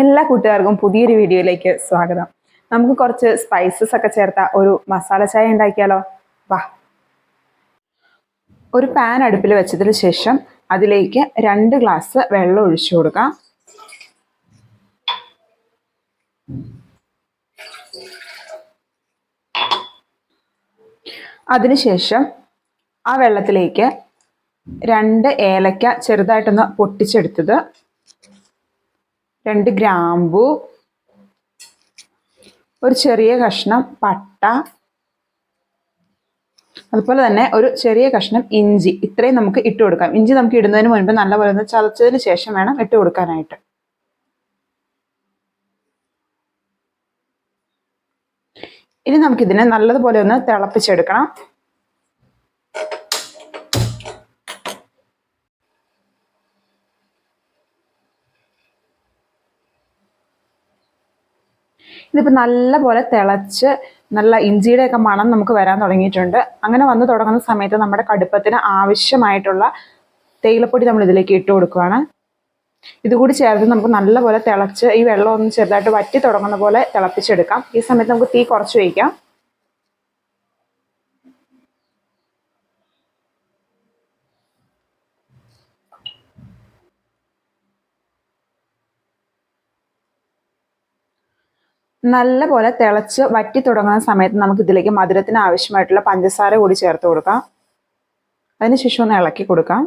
എല്ലാ കൂട്ടുകാർക്കും പുതിയൊരു വീഡിയോയിലേക്ക് സ്വാഗതം. നമുക്ക് കുറച്ച് സ്പൈസസ് ഒക്കെ ചേർത്ത ഒരു മസാല ചായ ഉണ്ടാക്കിയാലോ? വാ. ഒരു പാൻ അടുപ്പിൽ വെച്ചതിന് ശേഷം അതിലേക്ക് രണ്ട് ഗ്ലാസ് വെള്ളം ഒഴിച്ചു കൊടുക്കാം. അതിനുശേഷം ആ വെള്ളത്തിലേക്ക് രണ്ട് ഏലക്ക ചെറുതായിട്ടൊന്ന് പൊട്ടിച്ചെടുത്തത്. രണ്ട് ഗ്രാമ്പു ഒരു ചെറിയ കഷ്ണം പട്ട അതുപോലെ തന്നെ ഒരു ചെറിയ കഷ്ണം ഇഞ്ചി. ഇത്രയും നമുക്ക് ഇട്ട് കൊടുക്കാം. ഇഞ്ചി നമുക്ക് ഇടുന്നതിന് മുൻപ് നല്ലപോലെ ഒന്ന് ചതച്ചതിന് ശേഷം വേണം ഇട്ട് കൊടുക്കാനായിട്ട്. ഇനി നമുക്കിതിനെ നല്ലതുപോലെ ഒന്ന് തിളപ്പിച്ചെടുക്കണം. ഇതിപ്പോൾ നല്ലപോലെ തിളച്ച് നല്ല ഇഞ്ചിയുടെയൊക്കെ മണം നമുക്ക് വരാൻ തുടങ്ങിയിട്ടുണ്ട്. അങ്ങനെ വന്ന് തുടങ്ങുന്ന സമയത്ത് നമ്മുടെ കടുപ്പത്തിന് ആവശ്യമായിട്ടുള്ള തേയിലപ്പൊടി നമ്മൾ ഇതിലേക്ക് ഇട്ട് കൊടുക്കുകയാണ് ഇതുകൂടി ചേർത്ത് നമുക്ക് നല്ലപോലെ തിളച്ച് ഈ വെള്ളം ഒന്ന് ചെറുതായിട്ട് വറ്റി തുടങ്ങുന്ന പോലെ തിളപ്പിച്ചെടുക്കാം. ഈ സമയത്ത് നമുക്ക് തീ കുറച്ച് വയ്ക്കാം നല്ല പോലെ തിളച്ച് വറ്റി തുടങ്ങുന്ന സമയത്ത് നമുക്ക് ഇതിലേക്ക് മധുരത്തിന് ആവശ്യമായിട്ടുള്ള പഞ്ചസാര കൂടി ചേർത്ത് കൊടുക്കാം. അതിനുശേഷം ഒന്ന് ഇളക്കി കൊടുക്കാം.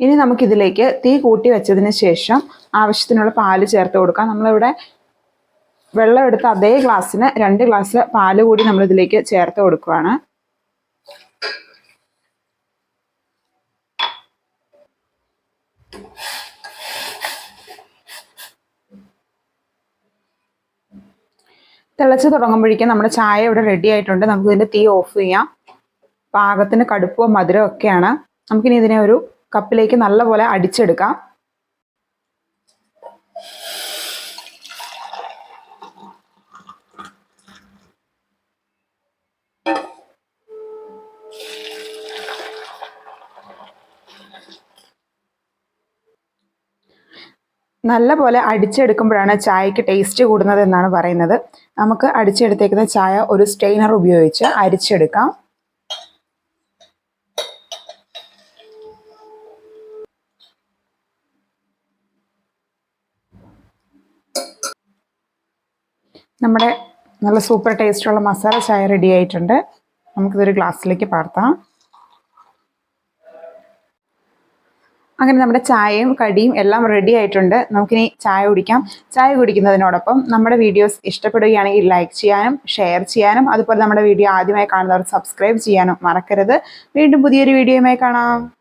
ഇനി നമുക്കിതിലേക്ക് തീ കൂട്ടി വെച്ചതിന് ശേഷം ആവശ്യത്തിനുള്ള പാൽ ചേർത്ത് കൊടുക്കാം. നമ്മളിവിടെ വെള്ളം എടുത്ത അതേ ഗ്ലാസ്സിന് രണ്ട് ഗ്ലാസ് പാൽ കൂടി നമ്മൾ ഇതിലേക്ക് ചേർത്ത് കൊടുക്കുകയാണ് തിളച്ച് തുടങ്ങുമ്പോഴേക്കും നമ്മുടെ ചായ ഇവിടെ റെഡി ആയിട്ടുണ്ട്. നമുക്ക് ഇതിന്റെ തീ ഓഫ് ചെയ്യാം. പാകത്തിന് കടുപ്പവും മധുരവും ഒക്കെയാണ്. നമുക്കിനി ഇതിനെ ഒരു കപ്പിലേക്ക് നല്ലപോലെ അടിച്ചെടുക്കാം. നല്ല പോലെ അടിച്ചെടുക്കുമ്പോഴാണ് ചായക്ക് ടേസ്റ്റ് കൂടുന്നത് എന്നാണ് പറയുന്നത്. നമുക്ക് അടിച്ചെടുത്തേക്കുന്ന ചായ ഒരു സ്റ്റെയിനർ ഉപയോഗിച്ച് അരിച്ചെടുക്കാം. നമ്മുടെ നല്ല സൂപ്പർ ടേസ്റ്റുള്ള മസാല ചായ റെഡി ആയിട്ടുണ്ട്. നമുക്കിതൊരു ഗ്ലാസ്സിലേക്ക് പാർത്താം. അങ്ങനെ നമ്മുടെ ചായയും കടിയും എല്ലാം റെഡി ആയിട്ടുണ്ട്. നമുക്കിനി ചായ കുടിക്കാം. ചായ കുടിക്കുന്നതിനോടൊപ്പം നമ്മുടെ വീഡിയോസ് ഇഷ്ടപ്പെടുകയാണെങ്കിൽ ലൈക്ക് ചെയ്യാനും ഷെയർ ചെയ്യാനും അതുപോലെ നമ്മുടെ വീഡിയോ ആദ്യമായി കാണുന്നവർ സബ്സ്ക്രൈബ് ചെയ്യാനും മറക്കരുത്. വീണ്ടും പുതിയൊരു വീഡിയോയുമായി കാണാം.